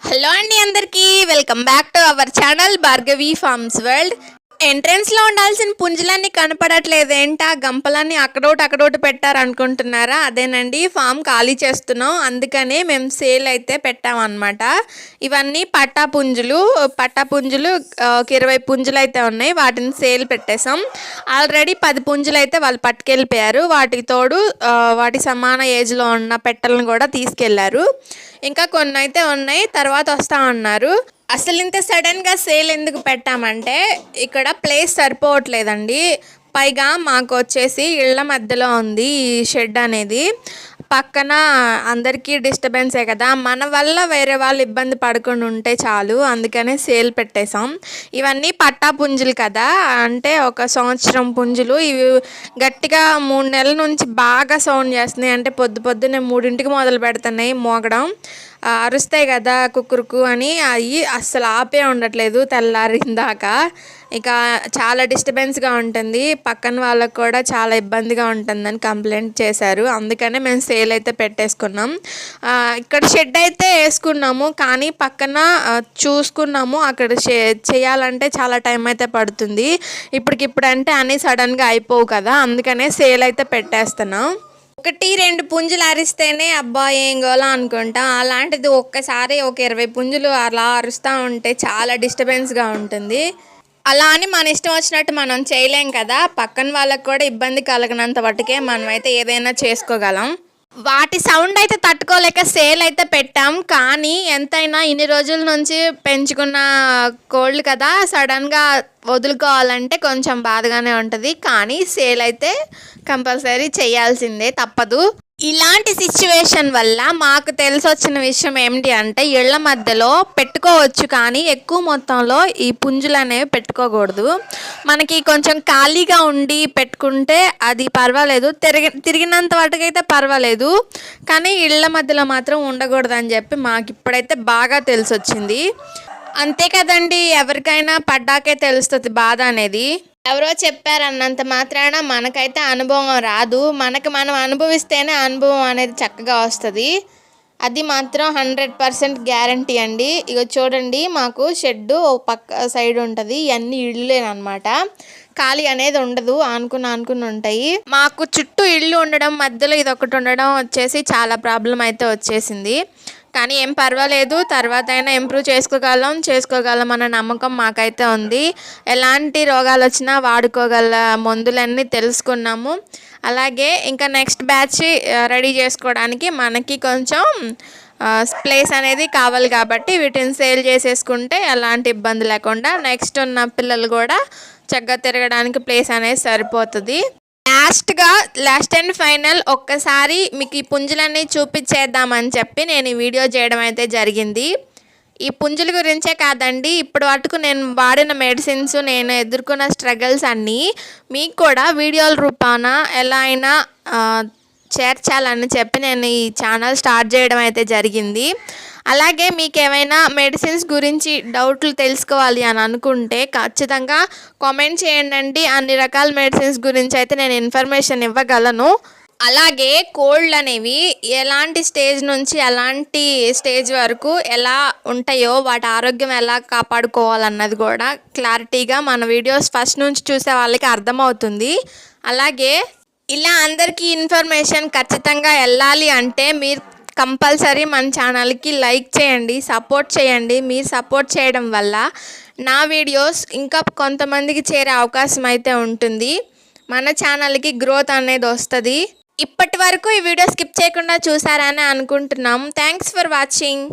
Hello అండి అందరికీ. Welcome back to our channel Bhargavi farms world ఎంట్రన్స్లో ఉండాల్సిన పుంజులన్నీ కనపడట్లేదు. ఏంటా? గంపలన్నీ అక్కడోటి అక్కడోటి పెట్టారనుకుంటున్నారా? అదేనండి ఫామ్ ఖాళీ చేస్తున్నాం. అందుకనే మేము సేల్ అయితే పెట్టామన్నమాట. ఇవన్నీ పట్టా పుంజులు పట్టా పుంజులు ఒక ఇరవై పుంజులు అయితే ఉన్నాయి. వాటిని సేల్ పెట్టేసాం ఆల్రెడీ పది పుంజులు అయితే వాళ్ళు పట్టుకెళ్ళిపోయారు. వాటి తోడు వాటి సమాన ఏజ్లో ఉన్న పెట్టలను కూడా తీసుకెళ్ళారు ఇంకా కొన్ని అయితే ఉన్నాయి. తర్వాత వస్తా ఉన్నారు అసలు ఇంత సడన్గా సేల్ ఎందుకు పెట్టామంటే ఇక్కడ ప్లేస్ సరిపోవట్లేదండి. పైగా మాకు వచ్చేసి ఇళ్ళ మధ్యలో ఉంది ఈ షెడ్ అనేది. పక్కన అందరికీ డిస్టర్బెన్సే కదా. మన వల్ల వేరే వాళ్ళు ఇబ్బంది పడకుండా ఉంటే చాలు అందుకనే సేల్ పెట్టేశాం. ఇవన్నీ పట్టా పుంజులు కదా. అంటే ఒక సంవత్సరం పుంజులు. ఇవి గట్టిగా మూడు నెలల నుంచి బాగా సౌండ్ చేస్తున్నాయి. అంటే పొద్దు పొద్దున్నే మూడింటికి మొదలు పెడుతున్నాయి మోగడం. అరుస్తాయి కదా కుక్కురుకు అని అవి అస్సలు ఆపే ఉండట్లేదు తెల్లారిందాక. ఇక చాలా డిస్టర్బెన్స్గా ఉంటుంది. పక్కన వాళ్ళకు కూడా చాలా ఇబ్బందిగా ఉంటుందని కంప్లైంట్ చేశారు. అందుకనే మేము సేల్ అయితే పెట్టేసుకున్నాం. ఇక్కడ షెడ్ అయితే వేసుకున్నాము కానీ పక్కన చూసుకున్నాము. అక్కడ షే చేయాలంటే చాలా టైం అయితే పడుతుంది. ఇప్పటికిప్పుడు అంటే అన్నీ సడన్గా అయిపోవు కదా అందుకనే సేల్ అయితే పెట్టేస్తున్నాం. ఒకటి రెండు పుంజులు అరిస్తేనే అబ్బా ఏం గోలా అనుకుంటాం. అలాంటిది ఒక్కసారి ఒక ఇరవై పుంజులు అలా అరుస్తూ ఉంటే చాలా డిస్టర్బెన్స్గా ఉంటుంది. అలా అని మన ఇష్టం వచ్చినట్టు మనం చేయలేం కదా. పక్కన వాళ్ళకి కూడా ఇబ్బంది కలగనంత మట్టుకే మనం అయితే ఏదైనా చేసుకోగలం. వాటి సౌండ్ అయితే తట్టుకోలేక సేల్ అయితే పెట్టాం. కానీ ఎంతైనా ఇన్ని రోజుల నుంచి పెంచుకున్న కోళ్ళు కదా సడన్గా వదులుకోవాలంటే కొంచెం బాధగానే ఉంటుంది. కానీ సేల్ అయితే కంపల్సరీ చేయాల్సిందే తప్పదు. ఇలాంటి సిచ్యువేషన్ వల్ల మాకు తెలిసి వచ్చిన విషయం ఏమిటి అంటే ఇళ్ళ మధ్యలో పెట్టుకోవచ్చు కానీ ఎక్కువ మొత్తంలో ఈ పుంజులు అనేవి పెట్టుకోకూడదు. మనకి కొంచెం ఖాళీగా ఉండి పెట్టుకుంటే అది పర్వాలేదు. తిరిగి తిరిగినంత వాటికైతే పర్వాలేదు. కానీ ఇళ్ళ మధ్యలో మాత్రం ఉండకూడదని చెప్పి మాకు ఇప్పుడైతే బాగా తెలిసి వచ్చింది అంతే కదండి ఎవరికైనా పడ్డాకే తెలుస్తుంది బాధ అనేది. ఎవరో చెప్పారన్నంత మాత్రాన మనకైతే అనుభవం రాదు. మనకి మనం అనుభవిస్తేనే అనుభవం అనేది చక్కగా వస్తుంది. అది మాత్రం హండ్రెడ్ పర్సెంట్ గ్యారంటీ అండి. ఇక చూడండి మాకు షెడ్డు ఓ పక్క సైడ్ ఉంటుంది. ఇవన్నీ ఇళ్ళేనమాట ఖాళీ అనేది ఉండదు. ఆనుకుని ఆనుకుని ఉంటాయి. మాకు చుట్టూ ఇళ్ళు ఉండడం మధ్యలో ఇది ఒకటి ఉండడం వచ్చేసి చాలా ప్రాబ్లం అయితే వచ్చేసింది. కానీ ఏం పర్వాలేదు. తర్వాత అయినా ఇంప్రూవ్ చేసుకోగలం చేసుకోగలం అన్న నమ్మకం మాకైతే ఉంది. ఎలాంటి రోగాలు వచ్చినా వాడుకోగల మందులన్నీ తెలుసుకున్నాము. అలాగే ఇంకా నెక్స్ట్ బ్యాచ్ రెడీ చేసుకోవడానికి మనకి కొంచెం ప్లేస్ అనేది కావాలి కాబట్టి వీటిని సేల్ చేసేసుకుంటే ఎలాంటి ఇబ్బంది లేకుండా నెక్స్ట్ ఉన్న పిల్లలు కూడా చక్కగా తిరగడానికి ప్లేస్ అనేది సరిపోతుంది. లాస్ట్గా లాస్ట్ అండ్ ఫైనల్ ఒక్కసారి మీకు ఈ పుంజులన్నీ చూపించేద్దామని చెప్పి నేను ఈ వీడియో చేయడం అయితే జరిగింది. ఈ పుంజుల గురించే కాదండి ఇప్పటి వరకు నేను వాడిన మెడిసిన్స్ నేను ఎదుర్కొన్న స్ట్రగల్స్ అన్నీ మీకు కూడా వీడియోల రూపాన ఎలా అయినా చేర్చాలని చెప్పి నేను ఈ ఛానల్ స్టార్ట్ చేయడం అయితే జరిగింది. అలాగే మీకు ఏమైనా మెడిసిన్స్ గురించి డౌట్లు తెలుసుకోవాలి అని అనుకుంటే ఖచ్చితంగా కామెంట్ చేయండి అన్ని రకాల మెడిసిన్స్ గురించి అయితే నేను ఇన్ఫర్మేషన్ ఇవ్వగలను. అలాగే కోల్డ్ అనేవి ఎలాంటి స్టేజ్ నుంచి ఎలాంటి స్టేజ్ వరకు ఎలా ఉంటాయో వాటి ఆరోగ్యం ఎలా కాపాడుకోవాలన్నది కూడా క్లారిటీగా మన వీడియోస్ ఫస్ట్ నుంచి చూసే వాళ్ళకి అర్థమవుతుంది. అలాగే ఇలా అందరికీ ఇన్ఫర్మేషన్ ఖచ్చితంగా వెళ్ళాలి అంటే మీరు కంపల్సరీ మన ఛానల్కి లైక్ చేయండి సపోర్ట్ చేయండి. మీరు సపోర్ట్ చేయడం వల్ల నా వీడియోస్ ఇంకా కొంతమందికి చేరే అవకాశం అయితే ఉంటుంది. మన ఛానల్కి గ్రోత్ అనేది వస్తుంది. ఇప్పటి వరకు ఈ వీడియో స్కిప్ చేయకుండా చూసారని అనుకుంటున్నాం. Thanks for watching